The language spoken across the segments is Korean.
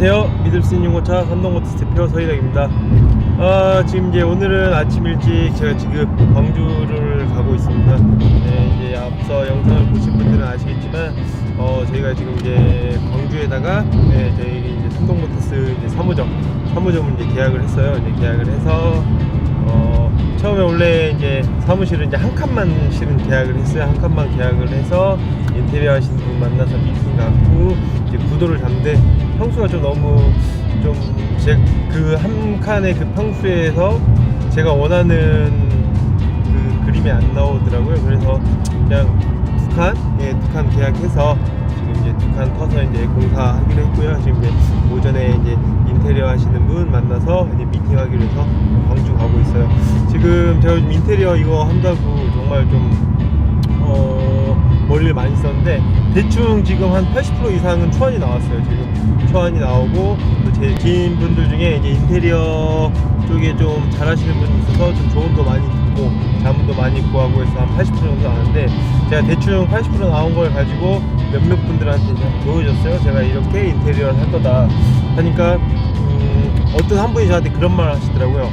안녕하세요. 믿을 수 있는 용어차 삼동모터스 대표 서희덕입니다. 아, 지금 이제 오늘은 아침 일찍 제가 지금 광주를 가고 있습니다. 네, 이제 앞서 영상을 보신 분들은 아시겠지만, 어, 저희가 지금 이제 광주에다가, 네, 저희 이제 삼동모터스 이제 사무점, 사무점을 이제 계약을 했어요. 이제 계약을 해서, 어, 처음에 원래 이제 사무실은 이제 한 칸만 실은 계약을 했어요. 한 칸만 계약을 해서 인테리어 하시는 분 만나서 미팅 갖고 구도를 잡는데 평수가 좀 너무 좀 제 그 한 칸의 그 평수에서 제가 원하는 그 그림이 안 나오더라고요. 그래서 그냥 두 칸, 예, 두 칸 계약해서 지금 이제 두 칸 터서 이제 공사하기로 했고요. 지금 이제 오전에 이제 인테리어 하시는 분 만나서 이제 미팅하기로 해서 광주 가고 있어요. 지금 제가 인테리어 이거 한다고 정말 좀 어, 머리를 많이 썼는데 대충 지금 한 80% 이상은 초안이 나왔어요. 지금 초안이 나오고 또제 지인분들 중에 이제 인테리어 쪽에 좀 잘하시는 분이 있어서 좀 조언도 많이 듣고 자문도 많이 구하고 해서 한 80% 정도 나왔는데 제가 대충 80% 나온 걸 가지고 몇몇 분들한테 보여줬어요. 제가 이렇게 인테리어를 할 거다 하니까 음, 어떤 한 분이 저한테 그런 말을 하시더라고요.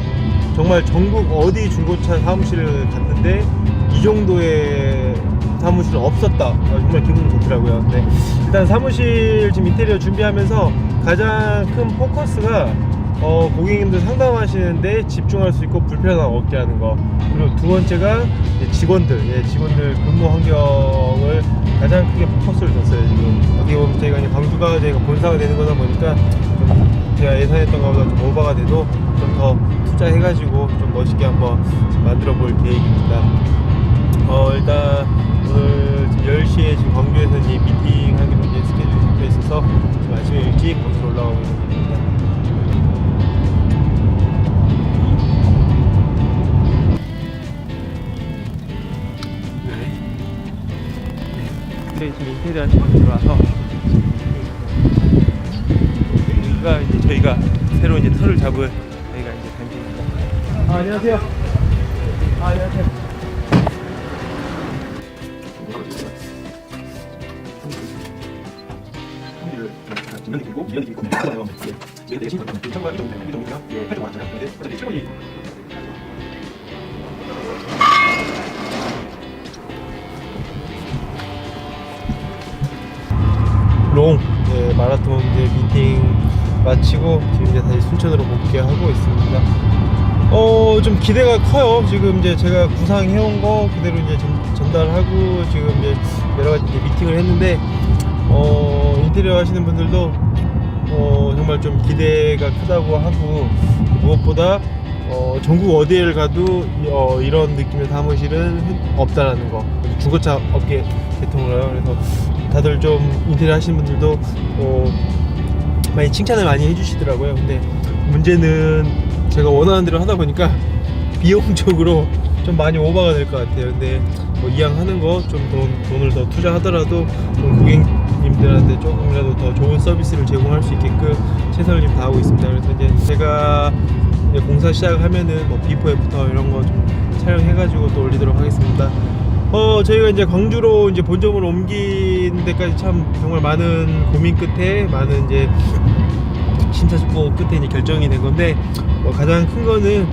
정말 전국 어디 중고차 사무실을 갔는데 이 정도의 사무실은 없었다. 어, 정말 기분이 좋더라고요. 근데 일단 사무실 지금 인테리어 준비하면서 가장 큰 포커스가 어, 고객님들 상담하시는데 집중할 수 있고 불편함 없게 하는 거. 그리고 두 번째가 직원들, 예, 직원들 근무 환경을 가장 크게 포커스를 뒀어요. 지금 어떻게 보면 저희가 이제 광주가 저희가 본사가 되는 거다 보니까 좀 제가 예상했던 것보다 좀 오버가 돼도 좀 더 투자해가지고 좀 멋있게 한번 만들어 볼 계획입니다. 어 일단 오늘 지금 10시에 지금 광주에서 이제 미팅 하기로 이제 스케줄이 잡혀 있어서 지금 아침에 일찍 거기로 올라가고 있는 중입니다. 네, 지금 인테리어 하시는 분들 와서 여기가 이제 저희가 새로 이제 털을 잡을 저희가 이제 단지입니다. 아, 안녕하세요. 아, 안녕하세요. 롱 네, 마라톤 이제 미팅 마치고 지금 이제 다시 순천으로 복귀하고 있습니다. 어, 좀 기대가 커요. 지금 이제 제가 구상해온 거 그대로 이제 전, 전달하고 지금 이제 여러 가지 이제 미팅을 했는데 어, 인테리어 하시는 분들도 어, 정말 좀 기대가 크다고 하고 무엇보다 어, 전국 어디를 가도 이- 어, 이런 느낌의 사무실은 흔- 없다라는 거. 중고차 업계 해요. 그래서 다들 좀 인테리어 하시는 분들도 어, 많이 칭찬을 많이 해주시더라고요. 근데 문제는 제가 원하는 대로 하다 보니까 비용적으로 좀 많이 오버가 될 것 같아요. 근데 뭐 이왕 하는 거좀 돈, 돈을 더 투자하더라도 좀 고객님들한테 조금이라도 더 좋은 서비스를 제공할 수 있게끔 최선을 좀 다하고 있습니다. 그래서 이제 제가 이제 공사 시작하면은 뭐 비포 애프터 이런 거 좀 촬영해가지고 또 올리도록 하겠습니다. 어 저희가 이제 광주로 이제 본점을 옮긴 데까지 참 정말 많은 고민 끝에 많은 이제 심사숙고 끝에 이제 결정이 된 건데 뭐 가장 큰 거는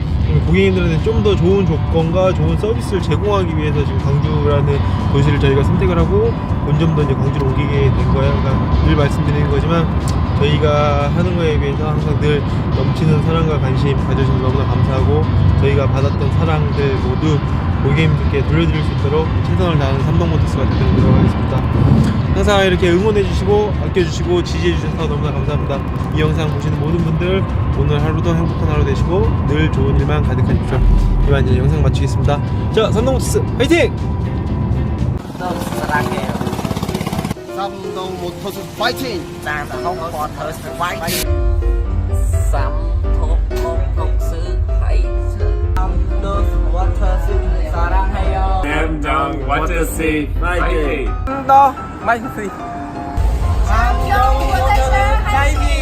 고객님들한테 좀 더 좋은 조건과 좋은 서비스를 제공하기 위해서 지금 광주라는 도시를 저희가 선택을 하고 본점도 이제 광주로 옮기게 된 거예요. 그러니까 늘 말씀드리는 거지만 저희가 하는 거에 비해서 항상 늘 넘치는 사랑과 관심 가져주셔서 너무나 감사하고 저희가 받았던 사랑들 모두 고객님들께 돌려드릴 수 있도록 최선을 다하는 삼성모터스가 되도록 노력하겠습니다. 항상 이렇게 응원해주시고 아껴주시고 지지해주셔서 너무나 감사합니다. 이 영상 보시는 모든 분들 오늘 하루도 행복한 하루 되시고 늘 좋은 일만 가득하십시오. 이만 이제 영상 마치겠습니다. 자, 삼성모터스 화이팅! 너무 사랑해요. 쌈동 모터스 파이팅! 쌍둥 모터스 화이팅. 쌍둥 모터스 화이팅. 쌍둥 모터스 사랑해요. 쌈장 와트시 파이팅 더